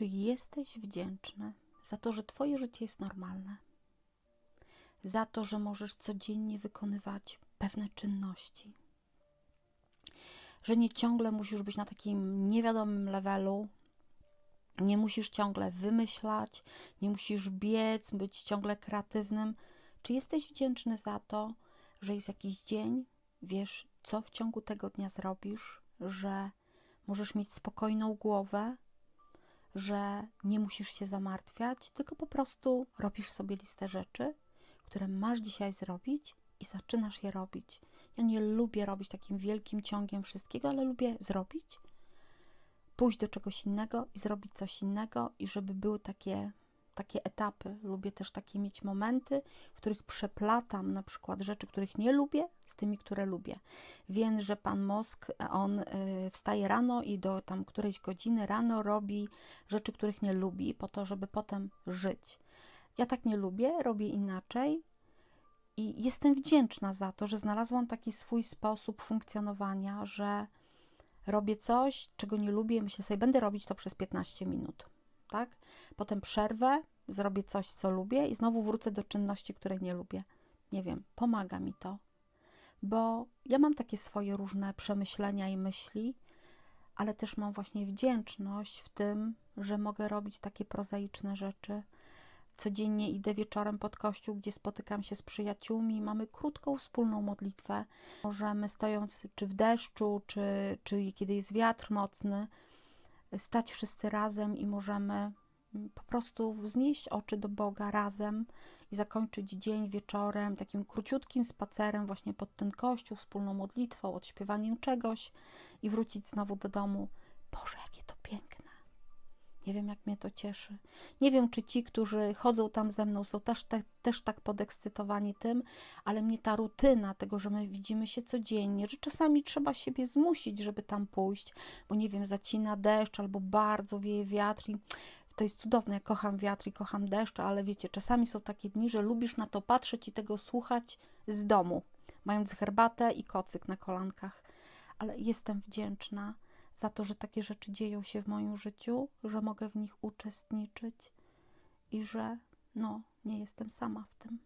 Czy jesteś wdzięczny za to, że Twoje życie jest normalne? Za to, że możesz codziennie wykonywać pewne czynności? Że nie ciągle musisz być na takim niewiadomym levelu, nie musisz ciągle wymyślać, nie musisz biec, być ciągle kreatywnym. Czy jesteś wdzięczny za to, że jest jakiś dzień, wiesz, co w ciągu tego dnia zrobisz, że możesz mieć spokojną głowę, że nie musisz się zamartwiać, tylko po prostu robisz sobie listę rzeczy, które masz dzisiaj zrobić i zaczynasz je robić. Ja nie lubię robić takim wielkim ciągiem wszystkiego, ale lubię zrobić, pójść do czegoś innego i zrobić coś innego, i żeby były takie, takie etapy. Lubię też takie mieć momenty, w których przeplatam na przykład rzeczy, których nie lubię, z tymi, które lubię. Wiem, że pan Mosk, on y, wstaje rano i do tam którejś godziny rano robi rzeczy, których nie lubi, po to, żeby potem żyć. Ja tak nie lubię, robię inaczej. I jestem wdzięczna za to, że znalazłam taki swój sposób funkcjonowania, że robię coś, czego nie lubię, myślę sobie, będę robić to przez 15 minut, tak? Potem przerwę, zrobię coś, co lubię i znowu wrócę do czynności, które nie lubię. Nie wiem, pomaga mi to, bo ja mam takie swoje różne przemyślenia i myśli, ale też mam właśnie wdzięczność w tym, że mogę robić takie prozaiczne rzeczy. Codziennie idę wieczorem pod kościół, gdzie spotykam się z przyjaciółmi, mamy krótką wspólną modlitwę. Możemy stojąc czy w deszczu, czy, czy kiedy jest wiatr mocny, stać wszyscy razem i możemy mm, po prostu wznieść oczy do Boga razem i zakończyć dzień wieczorem takim króciutkim spacerem właśnie pod ten kościół, wspólną modlitwą, odśpiewaniem czegoś i wrócić znowu do domu. Nie wiem, jak mnie to cieszy. Nie wiem, czy ci, którzy chodzą tam ze mną, są też, te, też tak podekscytowani tym, ale mnie ta rutyna tego, że my widzimy się codziennie, że czasami trzeba siebie zmusić, żeby tam pójść, bo nie wiem, zacina deszcz albo bardzo wieje wiatr i to jest cudowne. Ja kocham wiatr i kocham deszcz, ale wiecie, czasami są takie dni, że lubisz na to patrzeć i tego słuchać z domu, mając herbatę i kocyk na kolankach. Ale jestem wdzięczna za to, że takie rzeczy dzieją się w moim życiu, że mogę w nich uczestniczyć i że no, nie jestem sama w tym.